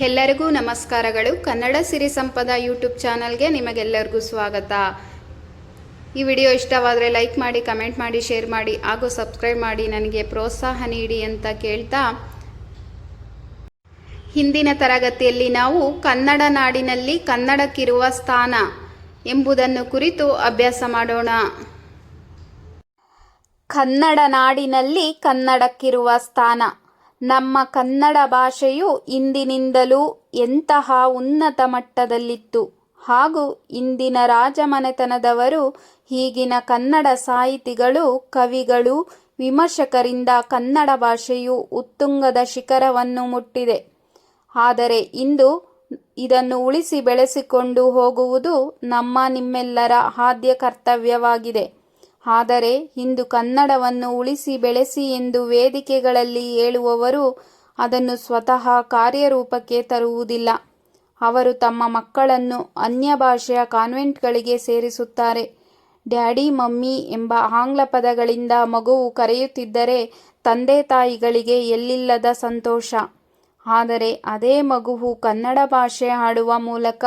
ಎಲ್ಲರಿಗೂ ನಮಸ್ಕಾರಗಳು. ಕನ್ನಡ ಸಿರಿ ಸಂಪದ ಯೂಟ್ಯೂಬ್ ಚಾನಲ್ಗೆ ನಿಮಗೆಲ್ಲರಿಗೂ ಸ್ವಾಗತ. ಈ ವಿಡಿಯೋ ಇಷ್ಟವಾದರೆ ಲೈಕ್ ಮಾಡಿ, ಕಮೆಂಟ್ ಮಾಡಿ, ಶೇರ್ ಮಾಡಿ, ಹಾಗೂ ಸಬ್ಸ್ಕ್ರೈಬ್ ಮಾಡಿ ನನಗೆ ಪ್ರೋತ್ಸಾಹ ನೀಡಿ ಅಂತ ಕೇಳ್ತಾ. ಹಿಂದಿನ ತರಗತಿಯಲ್ಲಿ ನಾವು ಕನ್ನಡ ನಾಡಿನಲ್ಲಿ ಕನ್ನಡಕ್ಕಿರುವ ಸ್ಥಾನ ಎಂಬುದನ್ನು ಕುರಿತು ಅಭ್ಯಾಸ ಮಾಡೋಣ. ಕನ್ನಡ ನಾಡಿನಲ್ಲಿ ಕನ್ನಡಕ್ಕಿರುವ ಸ್ಥಾನ ನಮ್ಮ ಕನ್ನಡ ಭಾಷೆಯು ಇಂದಿನಿಂದಲೂ ಎಂತಹ ಉನ್ನತ ಮಟ್ಟದಲ್ಲಿತ್ತು. ಹಾಗೂ ಇಂದಿನ ರಾಜಮನೆತನದವರು ಈಗಿನ ಕನ್ನಡ ಸಾಹಿತಿಗಳು, ಕವಿಗಳು, ವಿಮರ್ಶಕರಿಂದ ಕನ್ನಡ ಭಾಷೆಯು ಉತ್ತುಂಗದ ಶಿಖರವನ್ನು ಮುಟ್ಟಿದೆ. ಆದರೆ ಇಂದು ಇದನ್ನು ಉಳಿಸಿ ಬೆಳೆಸಿಕೊಂಡು ಹೋಗುವುದು ನಮ್ಮ ನಿಮ್ಮೆಲ್ಲರ ಆದ್ಯ ಕರ್ತವ್ಯವಾಗಿದೆ. ಆದರೆ ಇಂದು ಕನ್ನಡವನ್ನು ಉಳಿಸಿ ಬೆಳೆಸಿ ಎಂದು ವೇದಿಕೆಗಳಲ್ಲಿ ಹೇಳುವವರು ಅದನ್ನು ಸ್ವತಃ ಕಾರ್ಯರೂಪಕ್ಕೆ ತರುವುದಿಲ್ಲ. ಅವರು ತಮ್ಮ ಮಕ್ಕಳನ್ನು ಅನ್ಯ ಭಾಷೆಯ ಕಾನ್ವೆಂಟ್ಗಳಿಗೆ ಸೇರಿಸುತ್ತಾರೆ. ಡ್ಯಾಡಿ, ಮಮ್ಮಿ ಎಂಬ ಆಂಗ್ಲ ಪದಗಳಿಂದ ಮಗುವು ಕರೆಯುತ್ತಿದ್ದರೆ ತಂದೆ ತಾಯಿಗಳಿಗೆ ಎಲ್ಲಿಲ್ಲದ ಸಂತೋಷ. ಆದರೆ ಅದೇ ಮಗುವು ಕನ್ನಡ ಭಾಷೆ ಆಡುವ ಮೂಲಕ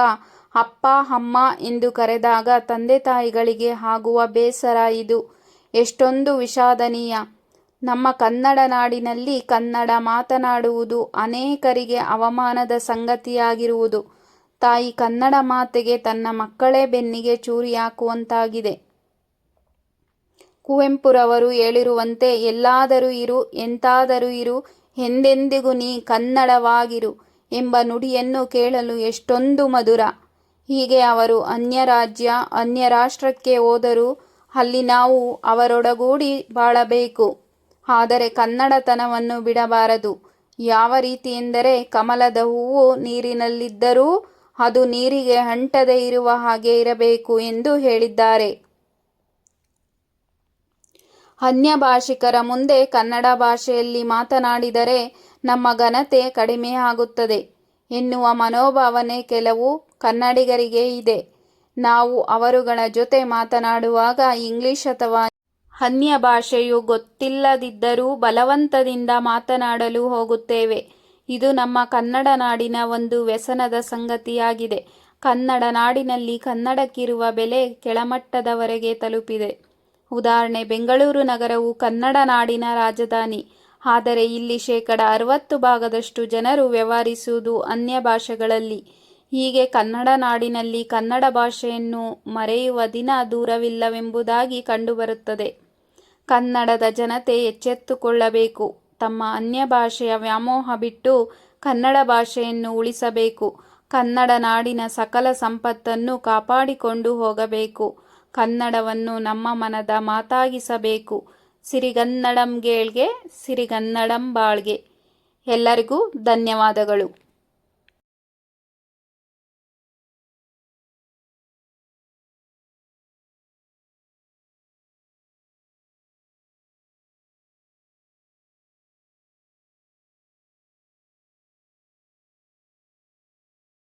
ಅಪ್ಪ, ಅಮ್ಮ ಎಂದು ಕರೆದಾಗ ತಂದೆ ತಾಯಿಗಳಿಗೆ ಆಗುವ ಬೇಸರ ಇದು. ಎಷ್ಟೊಂದು ವಿಷಾದನೀಯ. ನಮ್ಮ ಕನ್ನಡ ನಾಡಿನಲ್ಲಿ ಕನ್ನಡ ಮಾತನಾಡುವುದು ಅನೇಕರಿಗೆ ಅವಮಾನದ ಸಂಗತಿಯಾಗಿರುವುದು. ತಾಯಿ ಕನ್ನಡ ಮಾತೆಗೆ ತನ್ನ ಮಕ್ಕಳೇ ಬೆನ್ನಿಗೆ ಚೂರಿ ಹಾಕುವಂತಾಗಿದೆ. ಕುವೆಂಪುರವರು ಹೇಳಿರುವಂತೆ, ಎಲ್ಲಾದರೂ ಇರು, ಎಂತಾದರೂ ಇರು, ಎಂದೆಂದಿಗೂ ನೀ ಕನ್ನಡವಾಗಿರು ಎಂಬ ನುಡಿಯನ್ನು ಕೇಳಲು ಎಷ್ಟೊಂದು ಮಧುರ. ಹೀಗೆ ಅವರು ಅನ್ಯ ರಾಜ್ಯ ಅನ್ಯ ರಾಷ್ಟ್ರಕ್ಕೆ ಹೋದರೂ ಅಲ್ಲಿ ನಾವು ಅವರೊಡಗೂಡಿ ಬಾಳಬೇಕು. ಆದರೆ ಕನ್ನಡತನವನ್ನು ಬಿಡಬಾರದು. ಯಾವ ರೀತಿ ಎಂದರೆ ಕಮಲದ ಹೂವು ನೀರಿನಲ್ಲಿದ್ದರೂ ಅದು ನೀರಿಗೆ ಅಂಟದೇ ಇರುವ ಹಾಗೆ ಇರಬೇಕು ಎಂದು ಹೇಳಿದ್ದಾರೆ. ಅನ್ಯ ಭಾಷಿಕರ ಮುಂದೆ ಕನ್ನಡ ಭಾಷೆಯಲ್ಲಿ ಮಾತನಾಡಿದರೆ ನಮ್ಮ ಘನತೆ ಕಡಿಮೆಯಾಗುತ್ತದೆ ಎನ್ನುವ ಮನೋಭಾವನೆ ಕೆಲವು ಕನ್ನಡಿಗರಿಗೆ ಇದೆ. ನಾವು ಅವರುಗಳ ಜೊತೆ ಮಾತನಾಡುವಾಗ ಇಂಗ್ಲಿಷ್ ಅಥವಾ ಅನ್ಯ ಭಾಷೆಯು ಗೊತ್ತಿಲ್ಲದಿದ್ದರೂ ಬಲವಂತದಿಂದ ಮಾತನಾಡಲು ಹೋಗುತ್ತೇವೆ. ಇದು ನಮ್ಮ ಕನ್ನಡ ನಾಡಿನ ಒಂದು ವ್ಯಸನದ ಸಂಗತಿಯಾಗಿದೆ. ಕನ್ನಡ ನಾಡಿನಲ್ಲಿ ಕನ್ನಡಕ್ಕಿರುವ ಬೆಲೆ ಕೆಳಮಟ್ಟದವರೆಗೆ ತಲುಪಿದೆ. ಉದಾಹರಣೆ, ಬೆಂಗಳೂರು ನಗರವು ಕನ್ನಡ ನಾಡಿನ ರಾಜಧಾನಿ. ಆದರೆ ಇಲ್ಲಿ ಶೇಕಡ ಅರವತ್ತು ಭಾಗದಷ್ಟು ಜನರು ವ್ಯವಹರಿಸುವುದು ಅನ್ಯ ಭಾಷೆಗಳಲ್ಲಿ. ಹೀಗೆ ಕನ್ನಡ ನಾಡಿನಲ್ಲಿ ಕನ್ನಡ ಭಾಷೆಯನ್ನು ಮರೆಯುವ ದಿನ ದೂರವಿಲ್ಲವೆಂಬುದಾಗಿ ಕಂಡುಬರುತ್ತದೆ. ಕನ್ನಡದ ಜನತೆ ಎಚ್ಚೆತ್ತುಕೊಳ್ಳಬೇಕು. ತಮ್ಮ ಅನ್ಯ ಭಾಷೆಯ ವ್ಯಾಮೋಹ ಬಿಟ್ಟು ಕನ್ನಡ ಭಾಷೆಯನ್ನು ಉಳಿಸಬೇಕು. ಕನ್ನಡ ನಾಡಿನ ಸಕಲ ಸಂಪತ್ತನ್ನು ಕಾಪಾಡಿಕೊಂಡು ಹೋಗಬೇಕು. ಕನ್ನಡವನ್ನು ನಮ್ಮ ಮನದ ಮಾತಾಗಿಸಬೇಕು. ಸಿರಿಗನ್ನಡಂ ಗೇಳ್ಗೆ, ಸಿರಿಗನ್ನಡಂ ಬಾಳ್ಗೆ. ಎಲ್ಲರಿಗೂ ಧನ್ಯವಾದಗಳು.